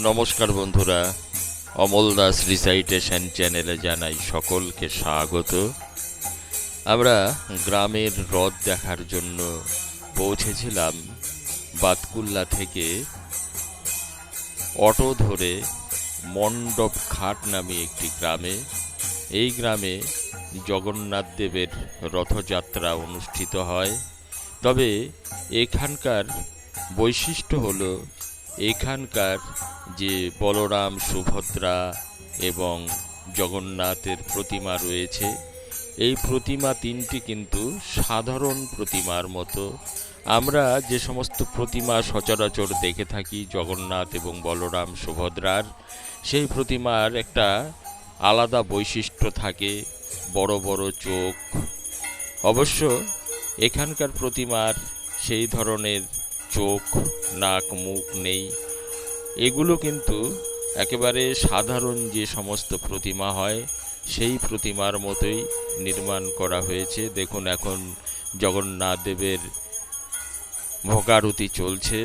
নমস্কার বন্ধুরা, অমল দাস রিসাইটেশন চ্যানেলে জানাই সকলকে স্বাগত। আমরা গ্রামের হ্রদ দেখার জন্য পৌঁছেছিলাম বাতকুল্লা থেকে অটো ধরে মণ্ডপ ঘাট নামে একটি গ্রামে। এই গ্রামে জগন্নাথ দেবের রথযাত্রা অনুষ্ঠিত হয়। তবে এখানকার বৈশিষ্ট্য হলো এখানকার যে বলরাম, সুভদ্রা এবং জগন্নাথের প্রতিমা রয়েছে, এই প্রতিমা তিনটি কিন্তু সাধারণ প্রতিমার মতো। আমরা যে সমস্ত প্রতিমা সচরাচর দেখে থাকি, জগন্নাথ এবং বলরাম, সুভদ্রার, সেই প্রতিমার একটা আলাদা বৈশিষ্ট্য থাকে, বড় বড় চোখ। অবশ্য এখানকার প্রতিমার সেই ধরনের চোখ, নাক, মুখ নেই। এগুলো কিন্তু একেবারে সাধারণ যে সমস্ত প্রতিমা হয়, সেই প্রতিমার মতোই নির্মাণ করা হয়েছে। দেখুন এখন জগন্নাথ দেবের ভোগারতি চলছে।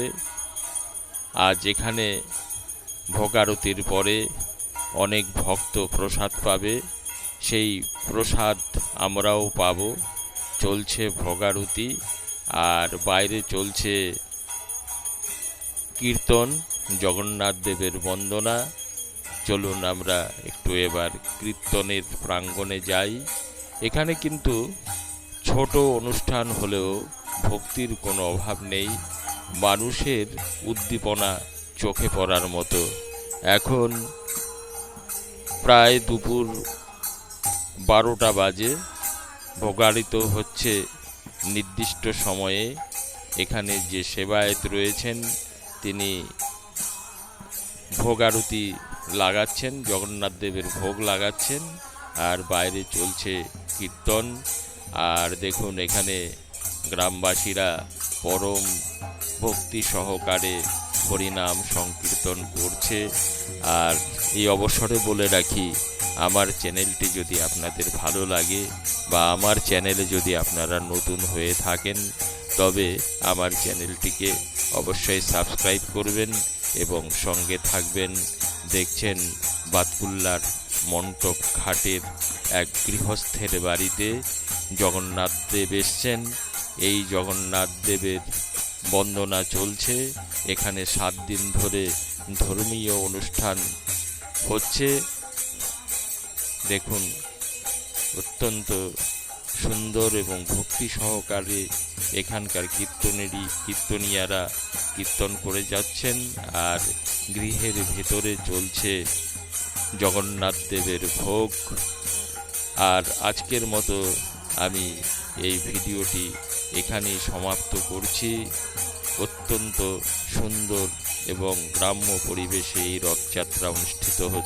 আজ এখানে ভোগারতির পরে অনেক ভক্ত প্রসাদ পাবে। সেই প্রসাদ আমরাও পাব। চলছে ভোগারতি আর বাইরে চলছে কীর্তন, জগন্নাথ দেবের বন্দনা। চলুন আমরা একটু এবার কীর্তনের প্রাঙ্গণে যাই। এখানে কিন্তু ছোট অনুষ্ঠান হলেও ভক্তির কোনো অভাব নেই। মানুষের উদ্দীপনা চোখে পড়ার মতো। এখন প্রায় দুপুর বারোটা বাজে। ভোগাড়িত হচ্ছে নির্দিষ্ট সময়ে। এখানে যে সেবায়েত রয়েছেন তিনি ভোগ আরতি লাগাচ্ছেন, জগন্নাথ দেবের ভোগ লাগাচ্ছেন, আর বাইরে চলছে কীর্তন। আর দেখুন, এখানে গ্রামবাসীরা পরম ভক্তি সহকারে হরিনাম সংকীর্তন করছে। আর এই অবসরে বলে রাখি, আমার চ্যানেলটি যদি আপনাদের ভালো লাগে বা আমার চ্যানেলে যদি আপনারা নতুন হয়ে থাকেন তবে আমার চ্যানেলটিকে অবশ্যই সাবস্ক্রাইব করবেন এবং সঙ্গে থাকবেন। দেখছেন বাতকুল্লার মন্টপ ঘাটের এক গৃহস্থের বাড়িতে জগন্নাথ দেব এসছেন। এই জগন্নাথ দেবের বন্দনা চলছে। এখানে সাত দিন ধরে ধর্মীয় অনুষ্ঠান হচ্ছে। দেখুন, অত্যন্ত সুন্দর এবং ভক্তি সহকারে এখানকার কীর্তনেরই কীর্তনিয়ারা কীর্তন করে যাচ্ছেন আর গৃহের ভেতরে চলছে জগন্নাথ দেবের ভোগ। আর আজকের মতো আমি এই ভিডিওটি এখানেই সমাপ্ত করছি। অত্যন্ত সুন্দর এবং গ্রাম্য পরিবেশে এই রথযাত্রা অনুষ্ঠিত হচ্ছে।